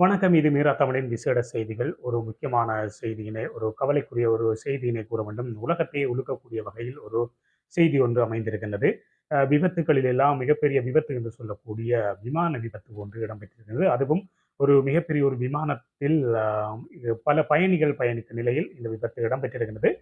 வணக்கம் இது மீரா தமிழின் விசேட செய்திகள். ஒரு முக்கியமான செய்தியினை ஒரு கவலைக்குரிய ஒரு செய்தியினை கூற வேண்டும். உலகத்தையே உழுக்கக்கூடிய வகையில் ஒரு செய்தி ஒன்று அமைந்திருக்கின்றது. விபத்துகளில் எல்லாம் மிகப்பெரிய விபத்து என்று சொல்லக்கூடிய விமான விபத்து ஒன்று இடம்பெற்றிருக்கிறது. அதுவும் ஒரு மிகப்பெரிய ஒரு விமானத்தில் இது பல பயணிகள் பயணித்த நிலையில் இந்த விபத்து இடம்பெற்றிருக்கிறது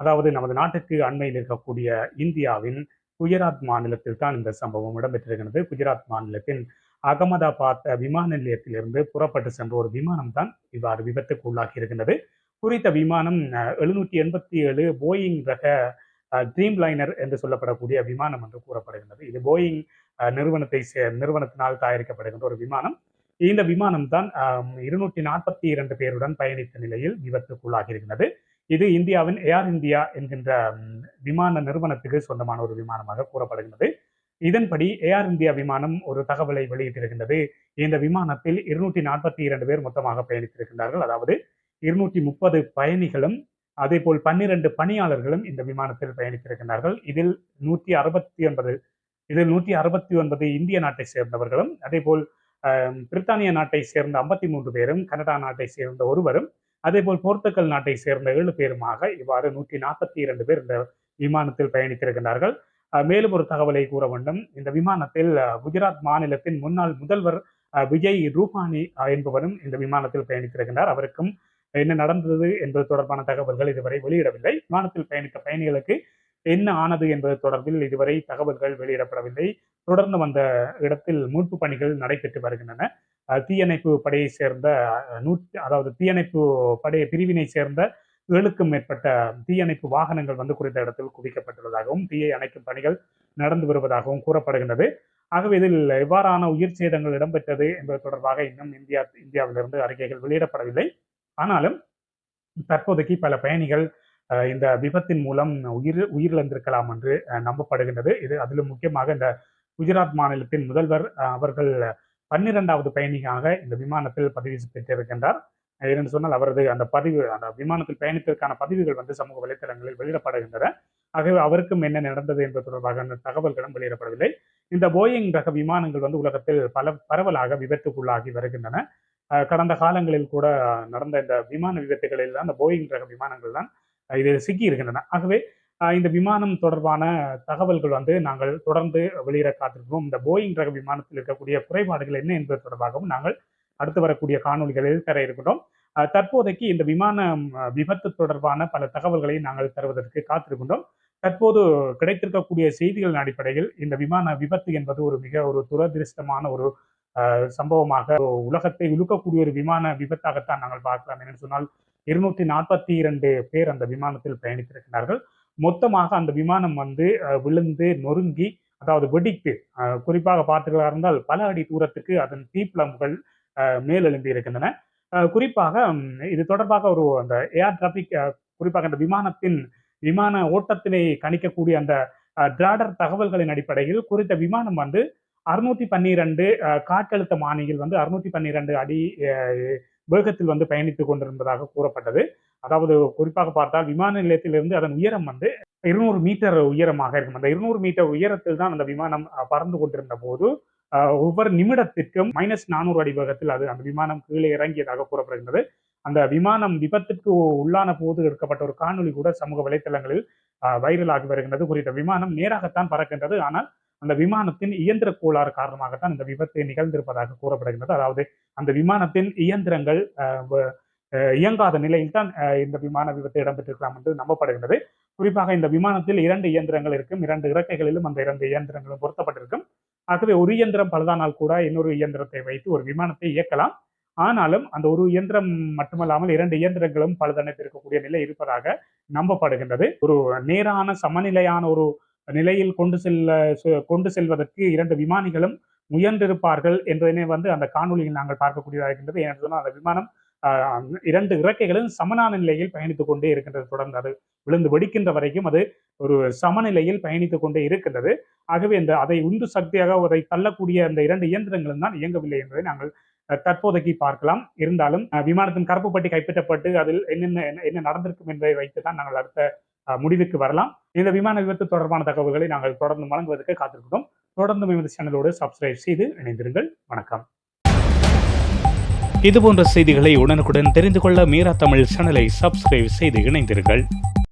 அதாவது நமது நாட்டுக்கு அண்மையில் இருக்கக்கூடிய இந்தியாவின் குஜராத் மாநிலத்தில் தான் இந்த சம்பவம் இடம்பெற்றிருக்கிறது குஜராத் மாநிலத்தின் அகமதாபாத் விமான நிலையத்திலிருந்து புறப்பட்டு சென்ற ஒரு விமானம் தான் இவ்வாறு விபத்துக்கு உள்ளாகி இருக்கின்றது. குறித்த விமானம் எழுநூற்றி எண்பத்தி ஏழு போயிங் ரக ட்ரீம் லைனர் என்று சொல்லப்படக்கூடிய விமானம் என்று கூறப்படுகின்றது. இது போயிங் நிறுவனத்தை சே- நிறுவனத்தினால் தயாரிக்கப்படுகின்ற ஒரு விமானம். இந்த விமானம் தான் இருநூற்றி நாற்பத்தி இரண்டு பேருடன் பயணித்த நிலையில் விபத்துக்குள்ளாகி இருக்கிறது இது இந்தியாவின் ஏர் இந்தியா என்கின்ற விமான நிறுவனத்துக்கு சொந்தமான ஒரு விமானமாக கூறப்படுகின்றது. இதன்படி ஏர் இந்தியா விமானம் ஒரு தகவலை வெளியிட்டிருக்கின்றது. இந்த விமானத்தில் இருநூற்றி நாற்பத்தி இரண்டு பேர் மொத்தமாக பயணித்திருக்கின்றார்கள். அதாவது இருநூற்றி முப்பது பயணிகளும் அதே போல் பன்னிரண்டு பணியாளர்களும் இந்த விமானத்தில் பயணித்திருக்கின்றார்கள். இதில் நூற்றி அறுபத்தி ஒன்பது இதில் நூற்றி அறுபத்தி ஒன்பது இந்திய நாட்டை சேர்ந்தவர்களும் அதே போல் பிரித்தானிய நாட்டை சேர்ந்த ஐம்பத்தி மூன்று பேரும் கனடா நாட்டை சேர்ந்த ஒருவரும் அதே போல் போர்த்துகல் நாட்டை சேர்ந்த ஏழு பேருமாக இவ்வாறு நூற்றி நாற்பத்தி இரண்டு பேர் இந்த விமானத்தில் பயணித்திருக்கின்றார்கள். மேலும் ஒரு தகவலை கூற வேண்டும். இந்த விமானத்தில் குஜராத் மாநிலத்தின் முன்னாள் முதல்வர் விஜய் ரூபானி என்பவரும் இந்த விமானத்தில் பயணித்திருக்கின்றார் அவருக்கும் என்ன நடந்தது என்பது தொடர்பான தகவல்கள் இதுவரை வெளியிடவில்லை. விமானத்தில் பயணித்த பயணிகளுக்கு என்ன ஆனது என்பது தொடர்பில் இதுவரை தகவல்கள் வெளியிடப்படவில்லை. தொடர்ந்து வந்த இடத்தில் மீட்பு பணிகள் நடைபெற்று வருகின்றன. தீயணைப்பு படையை சேர்ந்த நூற்றி அதாவது தீயணைப்பு படை பிரிவினை சேர்ந்த ஏழுக்கும் மேற்பட்ட தீயணைப்பு வாகனங்கள் வந்து குறித்த இடத்தில் குவிக்கப்பட்டுள்ளதாகவும் தீயை அணைக்கும் பணிகள் நடந்து வருவதாகவும் கூறப்படுகின்றது. ஆகவே இதில் எவ்வாறான உயிர் சேதங்கள் இடம்பெற்றது என்பது தொடர்பாக இன்னும் இந்தியா இந்தியாவிலிருந்து அறிக்கைகள் வெளியிடப்படவில்லை. ஆனாலும் தற்போதைக்கு பல பயணிகள் இந்த விபத்தின் மூலம் உயிர் உயிரிழந்திருக்கலாம் என்று நம்பப்படுகின்றது. இது அதிலும் முக்கியமாக இந்த குஜராத் மாநிலத்தின் முதல்வர் அவர்கள் பன்னிரெண்டாவது பயணியாக இந்த விமானத்தில் பதிவு பெற்றிருக்கின்றார் அஹ், சொன்னால் அவரது அந்த பதிவு அந்த விமானத்தில் பயணித்ததற்கான பதிவுகள் வந்து சமூக வலைத்தளங்களில் வெளியிடப்படுகின்றன. ஆகவே அவருக்கும் என்ன நடந்தது என்பது தொடர்பாக அந்த தகவல்களும் வெளியிடப்படவில்லை. இந்த போயிங் ரக விமானங்கள் வந்து உலகத்தில் பல பரவலாக விபத்துக்குள்ளாகி வருகின்றன. கடந்த காலங்களில் கூட நடந்த இந்த விமான விபத்துகளில் தான் போயிங் ரக விமானங்கள் தான் இதில் சிக்கி இருக்கின்றன ஆகவே இந்த விமானம் தொடர்பான தகவல்கள் வந்து நாங்கள் தொடர்ந்து வெளியிட காத்திருக்கிறோம். இந்த போயிங் ரக விமானத்தில் இருக்கக்கூடிய குறைபாடுகள் என்ன என்பது தொடர்பாகவும் நாங்கள் அடுத்து வரக்கூடிய காணொளிகளில் தர இருக்கிறோம் தற்போதைக்கு இந்த விமான விபத்து தொடர்பான பல தகவல்களை நாங்கள் தருவதற்கு காத்திருக்கின்றோம். தற்போது கிடைத்திருக்கக்கூடிய செய்திகளின் அடிப்படையில் இந்த விமான விபத்து என்பது ஒரு மிக ஒரு துரதிருஷ்டமான ஒரு சம்பவமாக உலகத்தை இழுக்கக்கூடிய ஒரு விமான விபத்தாகத்தான் நாங்கள் பார்க்கலாம். என்று சொன்னால் இருநூற்றி நாற்பத்தி இரண்டு பேர் அந்த விமானத்தில் பயணித்திருக்கிறார்கள். மொத்தமாக அந்த விமானம் வந்து விழுந்து நொறுங்கி அதாவது வெடித்து குறிப்பாக பார்த்தீர்களா இருந்தால் பல அடி தூரத்துக்கு அதன் தீப்பிளம்புகள் மேலெழும்பி இருக்கின்றன குறிப்பாக இது தொடர்பாக ஒரு அந்த ஏர் டிராபிக் குறிப்பாக அந்த விமானத்தின் விமான ஓட்டத்தினை கணிக்கக்கூடிய அந்த டிராடர் தகவல்களின் அடிப்படையில் குறித்த விமானம் வந்து அறுநூத்தி பன்னிரண்டு காற்றழுத்த மானியில் வந்து அறுநூத்தி பன்னிரண்டு அடி வேகத்தில் வந்து பயணித்துக் கொண்டிருந்ததாக கூறப்பட்டது. அதாவது குறிப்பாக பார்த்தால் விமான நிலையத்திலிருந்து அதன் உயரம் வந்து இருநூறு மீட்டர் உயரமாக இருக்கும். அந்த இருநூறு மீட்டர் உயரத்தில் தான் அந்த விமானம் பறந்து கொண்டிருந்த போது ஒவ்வொரு நிமிடத்திற்கும் மைனஸ் நானூறு அடிவகத்தில் அது அந்த விமானம் கீழே இறங்கியதாக கூறப்படுகின்றது. அந்த விமானம் விபத்துக்கு உள்ளான போது எடுக்கப்பட்ட ஒரு காணொலி கூட சமூக வலைத்தளங்களில் வைரலாகி வருகின்றது. குறித்த விமானம் நேராகத்தான் பறக்கின்றது. ஆனால் அந்த விமானத்தின் இயந்திர கோளாறு காரணமாகத்தான் இந்த விபத்து நிகழ்ந்திருப்பதாக கூறப்படுகின்றது. அதாவது அந்த விமானத்தின் இயந்திரங்கள் இயங்காத நிலையில் தான் இந்த விமான விபத்து இடம்பெற்றிருக்கலாம் என்று நம்பப்படுகின்றது. குறிப்பாக இந்த விமானத்தில் இரண்டு இயந்திரங்கள் இருக்கும். இரண்டு இறக்கைகளிலும் அந்த இரண்டு இயந்திரங்களும் பொருத்தப்பட்டிருக்கும். ஆகவே ஒரு இயந்திரம் பழுதானால் கூட இன்னொரு இயந்திரத்தை வைத்து ஒரு விமானத்தை இயக்கலாம். ஆனாலும் அந்த ஒரு இயந்திரம் மட்டுமல்லாமல் இரண்டு இயந்திரங்களும் பழுதடைந்து இருக்கக்கூடிய நிலை இருப்பதாக நம்பப்படுகின்றது. ஒரு நேரான சமநிலையான ஒரு நிலையில் கொண்டு செல்ல கொண்டு செல்வதற்கு இரண்டு விமானிகளும் முயன்றிருப்பார்கள் என்பதனை வந்து அந்த காணொளியில் நாங்கள் பார்க்கக்கூடியதாக இருக்கின்றது. ஏன்னு சொன்னால் அந்த விமானம் இரண்டு இறக்கைகளும் சமனான நிலையில் பயணித்துக் கொண்டே இருக்கின்றது. தொடர்ந்து அது விழுந்து வெடிக்கின்ற வரைக்கும் அது ஒரு சமநிலையில் பயணித்துக் கொண்டே இருக்கின்றது. ஆகவே இந்த அதை உந்து சக்தியாக அதை தள்ளக்கூடிய அந்த இரண்டு இயந்திரங்களும் தான் இயங்கவில்லை என்பதை நாங்கள் தற்போதைக்கு பார்க்கலாம். இருந்தாலும் விமானத்தின் கருப்பு பட்டி கைப்பற்றப்பட்டு அதில் என்னென்ன என்ன- என்ன நடந்திருக்கும் என்பதை வைத்து தான் நாங்கள் அடுத்த அஹ், முடிவுக்கு வரலாம். இந்த விமான விபத்து தொடர்பான தகவல்களை நாங்கள் தொடர்ந்து வழங்குவதற்கு காத்திருக்கிறோம். தொடர்ந்து எமது சேனலோடு சப்ஸ்கிரைப் செய்து இணைந்திருங்கள். வணக்கம். இதுபோன்ற செய்திகளை உடனுக்குடன் தெரிந்து கொள்ள மீரா தமிழ் சேனலை சப்ஸ்கிரைப் செய்து இணைந்திருங்கள்.